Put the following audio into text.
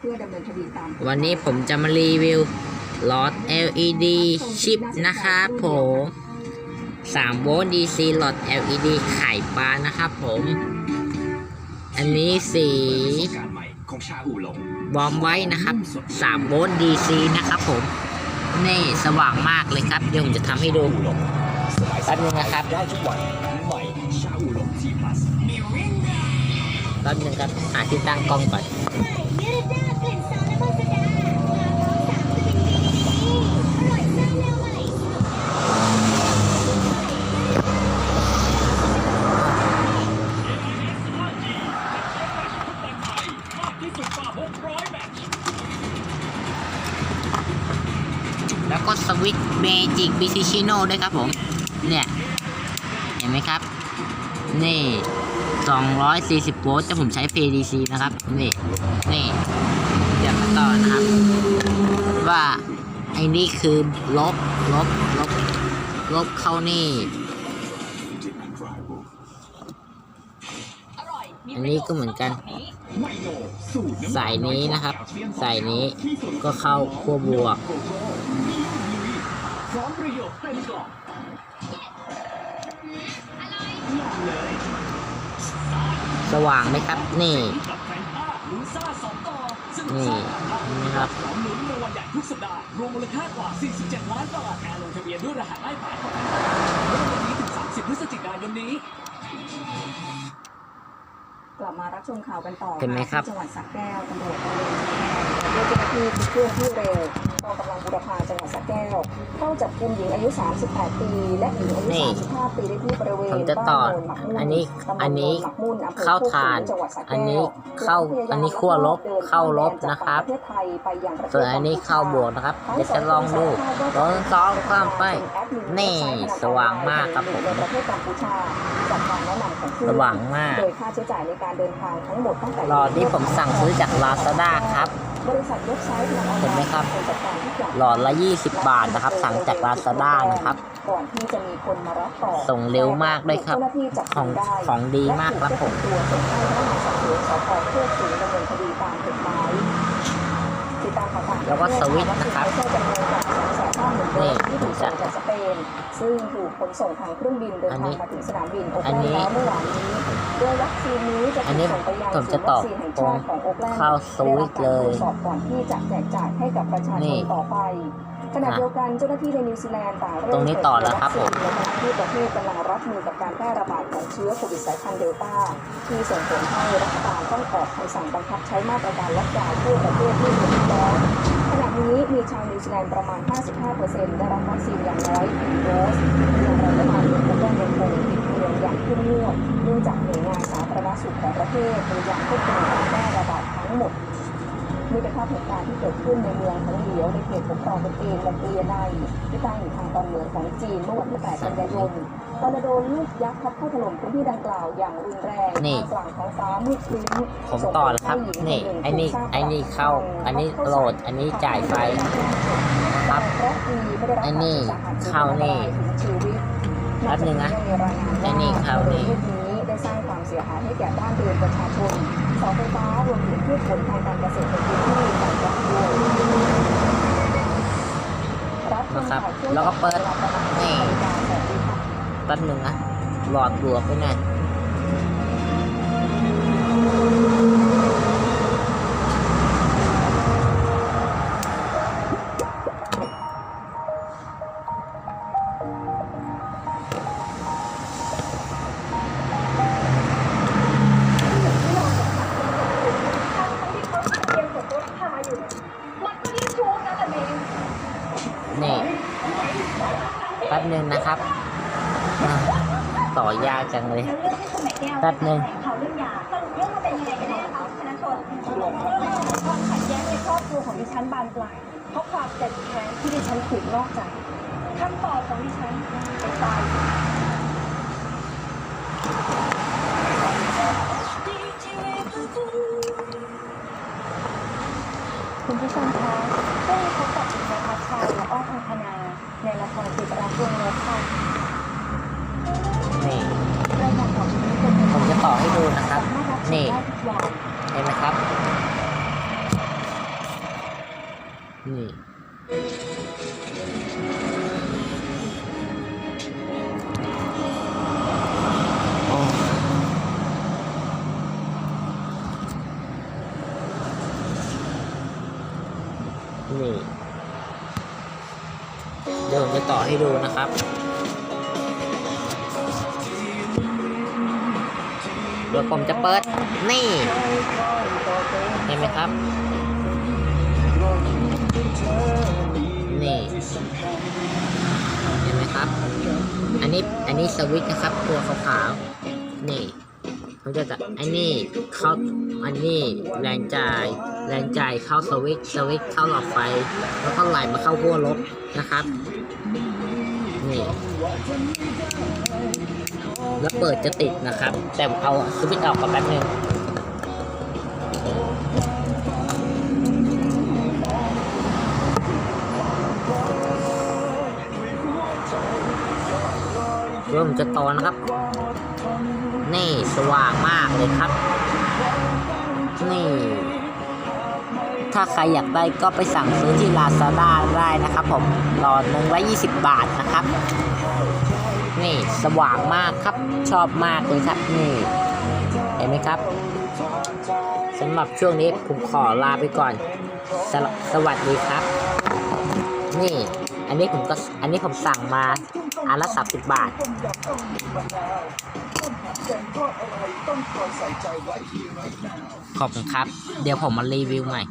เพื่อดำเนินคดีตามวันนี้ผมจะมารีวิวหลอด LED ชิปนะครับผม3โวลต์ DC หลอด LED ไข่ปลานะครับผม อันนี้สีการใหม่ของชาอูหลงบอมไว้นะครับ3โวลต์ DC นะครับผม นี่สว่างมากเลยครับ เดี๋ยวผมจะทำให้ดูอูหลงสบายแป๊บนึงนะครับได้ทุกวันใหม่ชาอูหลง T plus แป๊บนึงครับหาที่ตั้งกล้องก่อน เมจิกบิซิชิโน่ด้วยครับผม เนี่ย เห็นไหมครับ นี่ 240 โวลต์แต่ผมใช้ PDC นะครับ นี่ นี่ เดี๋ยวมาต่อนะครับ ว่าไอ้นี่คือลบ ลบ ลบ ลบเข้านี่อันนี้ก็เหมือนกันไมโลสูตรน้ำสายนี้นะครับ สายนี้ก็เข้าขั้วบวก พร้อมประโยชน์เต็มกล่องลองเลยสว่างไหมครับ นี่ กับแฟนต้าลุ้นซ่าสองต่อสนุกนี่ซ่านี่ครับพร้อมลุ้นรางวัลใหญ่ทุกสัปดาห์รวมมูลค่ากว่า 47 ล้านบาทการลงทะเบียนด้วยรหัสไอ้ผายของแฟนต้าเริ่มวันนี้ถึง 30 พฤศจิกายนนี้ กลับมารับชมข่าวกันต่อเห็นไหมครับ ที่จังหวัดสระแก้วตำรวจตระเวนสระแก้วด้วยเจ้าหน้าที่เครื่องที่เร็วกองกำลังบุรพาจังหวัดสระแก้วเข้าจับกุมหญิงอายุ 38 ปี และหญิงอายุนี่35 ปีได้ที่บริเวณผมจะต่อบ้านโนนหมักมุ่อันนี้ตำบลอันนี้โหมักมุ่นอำเภอเข้าโคกทานสูงจังหวัดสระแก้วอันนี้เข้าอันนี้ขั้วลบเข้าลบนะครับจากประเทศไทยไปยังประเทศส่วนอันนี้เข้าบวกนะครับเดี๋ยวจะลองดูลองสองข้ามไป นี่สว่างมากครับผม ในประเทศกัมพูชาจากการแนะนำของผู้สว่างมาก โดยค่าใช้จ่ายในการเดินทางทั้งหมดตั้งแต่หลอดนี้ผมสั่งซื้อจาก Lazada ครับ บริษัทเว็บไซต์ธนาคารเห็นไหมครับ เป็นจัดการทุกอย่างหลอดละ 20 บาทนะครับ สั่งจาก Lazada นะครับ ก่อนที่จะมีคนมารับต่อส่งเร็วมากด้วยครับ เจ้าหน้าที่จับของกุมได้ของดีมากครับผมและถูกควบคุมตัวส่งให้พนักงานสอบสวนสพโคกสูงดำเนินคดีตามกฎหมายติดตามข่าวสารแล้วก็สวิตช์นะครับวัคซีนไฟเซอร์จำนวนกว่า250,000โด นี่ สที่ถูกส่งจากสเปน ซึ่งถูกขนส่งทางเครื่องบินเดินอันทานี้งมาถึงสนามบินโออักนแลนี้นด์แล้วเมื่อวานนี้โดยวัคซีนนี้จะอัถูนนี้กส่งไปยังผมศูจะนย์ต่วัอคซีนแห่งชาติของโอกแลนด์เข้าสวิตช์เลยได้รับการตรวจสอบก่อนที่จะแจกจ่ายให้กับประชาชนี่นต่อไปขณะเดียวกันเจ้าหน้าที่ในนิวซีแลนด์ต่างเริ่มตรงนี้ต่อแล้วครับผมเปิดเผยวัคซีนในขณะที่ประเทศกำลังรับมือกับการแพร่ระบาดของเชื้อโควิดสายพันธุ์เดลต้าที่ส่งผลให้รัฐบาลต้องออกคำสั่งบังคับใช้มาตรการล็อกดาวน์ทั่วประเทศที่เหลืออีกแล้วขณะนี้มีชาวนิวซีแลนด์ประมาณ 55%ได้รับวัคซีนอย่างน้อย1โดสอย่างไรก็ตามยังคงต้องยังคงปิดเมืองอย่างเข้มงวดเนื่องจากหน่วยงานสาธารณสุขของประเทศพยายามควบคุมการแพร่ระบาดทั้งหมดนี่เป็นภาพเหตุการณ์ที่เกิดขึ้นในเมืองของเหลียวในเขตปกครองตนเองและเกลียในที่ตั้งอยู่ทางตอนเหนือของจีนเมื่อวันที่ 8 กันยายนตอนโดนลูกยักษ์พัดเข้าถล่มพื้นที่ดังกล่าวอย่างรุนแรงนี่ท่ามกลางท้องฟ้ามืดครึ้มผมต่อแล้วครับ นี่ไอ้นี่ไอ้นี่เข้า อันนี้โหลด อันนี้จ่ายไฟ ครับไอ้นี่เข้านี่แป๊บนึงนะไอ้นี่เข้านี่ลูกนี้ได้สร้างความเสียหายให้แก่บ้านเรือนประชาชนเสาไฟฟ้ารวมถึงพืชผลทางการเกษตรในพื้นที่ต่างๆด้วยนะครับ แล้วก็เปิดนี่แป๊บหนึ่งนะหลอดบวกไปหน่อยนี่ ป๊บหนึ่งนะครับต่อยากจังเลยแป๊บหนึ่งของดิฉันบานปลายเพราะความเจ็บแค้นที่ดิฉันถูกนอกใจคำตอบของดิฉันไปตายคุณผู้ชมคะ ในละครติดรักวงรถค่ะนี่ผมจะต่อให้ดูนะครับ นี่ เห็นไหมครับ นี่ เดี๋ยวผมจะต่อให้ดูนะครับเดี๋ยวผมจะเปิด นี่เห็นไหมครับ นี่เห็นไหมครับ อันนี้อันนี้สวิตช์นะครับ ตัวขาวๆนี่ เขาจะจะอันนี้เข้าอันนี้แรงจ่าย แรงจ่ายเข้าสวิตช์สวิตช์เข้าหลอดไฟ แล้วก็ไหลมาเข้าขั้วลบนะครับ นี่ แล้วเปิดจะติดนะครับ แต่ผมเอาสวิตช์ออกกับแป๊บนึงเริ่มจะต่อนะครับ นี่สว่างมากเลยครับ นี่ ถ้าใครอยากได้ก็ไปสั่งซื้อที่ Lazada ได้นะครับผมหลอดหนึ่งละ20บาทนะครับ นี่สว่างมากครับ ชอบมากเลยครับนี่ เห็นไหมครับสำหรับช่วงนี้ผมขอลาไปก่อน สสวัสดีครับ นี่ อันนี้ผมก็ อันนี้ผมสั่งมาอันละ30บาท ขอบคุณครับ เดี๋ยวผมมารีวิวใหม่